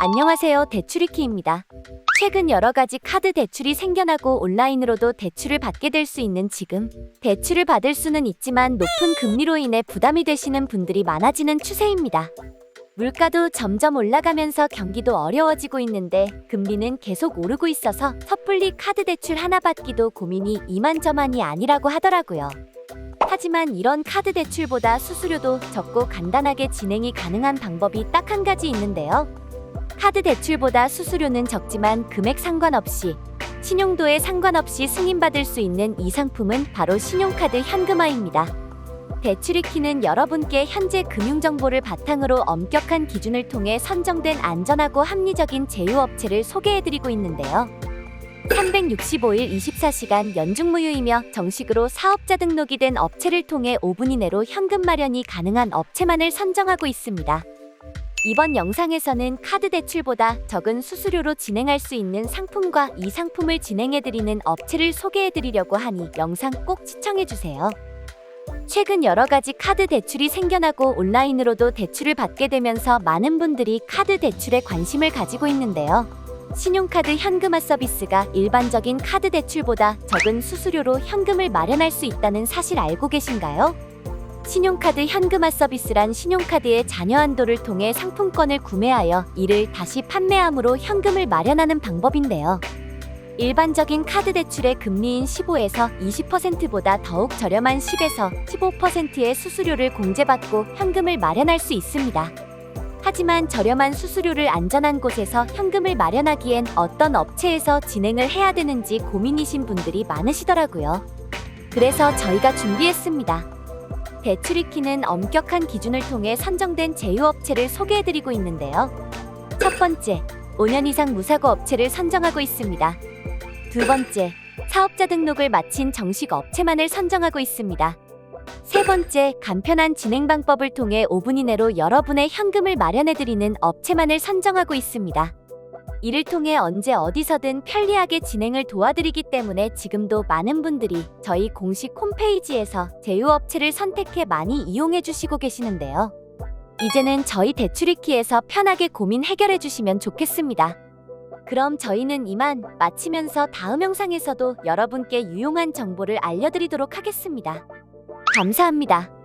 안녕하세요. 대출이키입니다. 최근 여러 가지 카드 대출이 생겨나고 온라인으로도 대출을 받게 될 수 있는 지금 대출을 받을 수는 있지만 높은 금리로 인해 부담이 되시는 분들이 많아지는 추세입니다. 물가도 점점 올라가면서 경기도 어려워지고 있는데 금리는 계속 오르고 있어서 섣불리 카드 대출 하나 받기도 고민이 이만저만이 아니라고 하더라고요. 하지만 이런 카드 대출보다 수수료도 적고 간단하게 진행이 가능한 방법이 딱 한 가지 있는데요. 카드 대출보다 수수료는 적지만 금액 상관없이 신용도에 상관없이 승인받을 수 있는 이 상품은 바로 신용카드 현금화입니다. 대출이키는 여러분께 현재 금융정보를 바탕으로 엄격한 기준을 통해 선정된 안전하고 합리적인 제휴업체를 소개해드리고 있는데요. 365일 24시간 연중무휴이며 정식으로 사업자 등록이 된 업체를 통해 5분 이내로 현금 마련이 가능한 업체만을 선정하고 있습니다. 이번 영상에서는 카드 대출보다 적은 수수료로 진행할 수 있는 상품과 이 상품을 진행해드리는 업체를 소개해드리려고 하니 영상 꼭 시청해주세요. 최근 여러 가지 카드 대출이 생겨나고 온라인으로도 대출을 받게 되면서 많은 분들이 카드 대출에 관심을 가지고 있는데요. 신용카드 현금화 서비스가 일반적인 카드 대출보다 적은 수수료로 현금을 마련할 수 있다는 사실 알고 계신가요? 신용카드 현금화 서비스란 신용카드의 잔여 한도를 통해 상품권을 구매하여 이를 다시 판매함으로 현금을 마련하는 방법인데요. 일반적인 카드 대출의 금리인 15에서 20%보다 더욱 저렴한 10에서 15%의 수수료를 공제받고 현금을 마련할 수 있습니다. 하지만 저렴한 수수료를 안전한 곳에서 현금을 마련하기엔 어떤 업체에서 진행을 해야 되는지 고민이신 분들이 많으시더라고요. 그래서 저희가 준비했습니다. 대출이키는 엄격한 기준을 통해 선정된 제휴업체를 소개해드리고 있는데요. 첫 번째, 5년 이상 무사고 업체를 선정하고 있습니다. 두 번째, 사업자 등록을 마친 정식 업체만을 선정하고 있습니다. 세 번째, 간편한 진행 방법을 통해 5분 이내로 여러분의 현금을 마련해드리는 업체만을 선정하고 있습니다. 이를 통해 언제 어디서든 편리하게 진행을 도와드리기 때문에 지금도 많은 분들이 저희 공식 홈페이지에서 제휴업체를 선택해 많이 이용해 주시고 계시는데요. 이제는 저희 대출이키에서 편하게 고민 해결해 주시면 좋겠습니다. 그럼 저희는 이만 마치면서 다음 영상에서도 여러분께 유용한 정보를 알려드리도록 하겠습니다. 감사합니다.